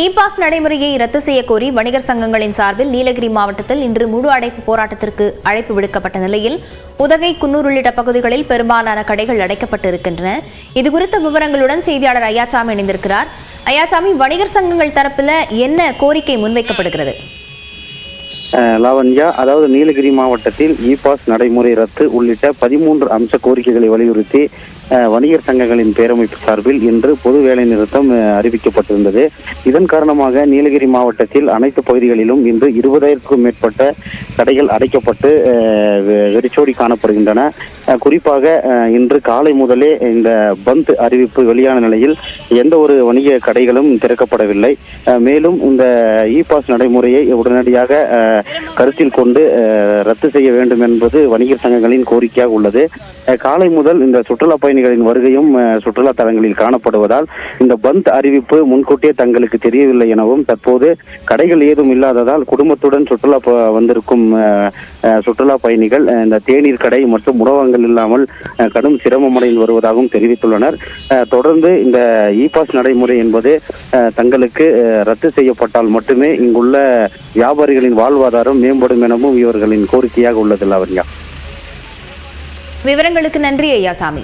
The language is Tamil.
இ பாஸ் நடைமுறையை ரத்து செய்ய கோரி வணிகர் சங்கங்களின் சார்பில் நீலகிரி மாவட்டத்தில் இன்று முழு அடைப்பு போராட்டத்திற்கு அழைப்பு விடுக்கப்பட்ட நிலையில் உதகை குன்னூர் உள்ளிட்ட பகுதிகளில் பெரும்பாலான கடைகள் அடைக்கப்பட்டு இருக்கின்றன இதுகுறித்த விவரங்களுடன் செய்தியாளர் ஐயாச்சாமி இணைந்திருக்கிறார். ஐயாச்சாமி வணிகர் சங்கங்கள் தரப்புல என்ன கோரிக்கை முன்வைக்கப்படுகிறது? லாவண்யா அதாவது நீலகிரி மாவட்டத்தில் இ பாஸ் நடைமுறை ரத்து உள்ளிட்ட பதிமூன்று அம்ச கோரிக்கைகளை வலியுறுத்தி வணிகர் சங்கங்களின் பேரமைப்பு சார்பில் இன்று பொது வேலை நிறுத்தம் அறிவிக்கப்பட்டிருந்தது. இதன் காரணமாக நீலகிரி மாவட்டத்தில் அனைத்து பகுதிகளிலும் இன்று இருபதாயிரத்துக்கும் மேற்பட்ட கடைகள் அடைக்கப்பட்டு வெறிச்சோடி காணப்படுகின்றன. குறிப்பாக இன்று காலை முதலே இந்த பந்த் அறிவிப்பு வெளியான நிலையில் எந்த ஒரு வணிக கடைகளும் திறக்கப்படவில்லை. மேலும் இந்த இ பாஸ் நடைமுறையை உடனடியாக கருத்தில் கொண்டு ரத்து செய்ய வேண்டும் என்பது வணிகர் சங்கங்களின் கோரிக்கையாக உள்ளது. காலை முதல் இந்த சுற்றுலா பயணிகளின் வருகையும் சுற்றுலா தலங்களில் காணப்படுவதால் இந்த பந்த் அறிவிப்பு முன்கூட்டியே தங்களுக்கு தெரியவில்லை எனவும் தற்போது கடைகள் ஏதும் இல்லாததால் குடும்பத்துடன் சுற்றுலா ப- வந்திருக்கும் சுற்றுலா பயணிகள் இந்த தேநீர் கடை மற்றும் உணவகங்கள் இல்லாமல் அஹ், கடும் சிரமமடைந்து வருவதாகவும் தெரிவித்துள்ளனர். தொடர்ந்து இந்த இ பாஸ் நடைமுறை என்பது தங்களுக்கு ரத்து செய்யப்பட்டால் மட்டுமே இங்குள்ள வியாபாரிகளின் வாழ்வாதாரம் மேம்படும் எனவும் இவர்களின் கோரிக்கையாக உள்ளது லாவண்யா. விவரங்களுக்கு நன்றி ஐயா சாமி.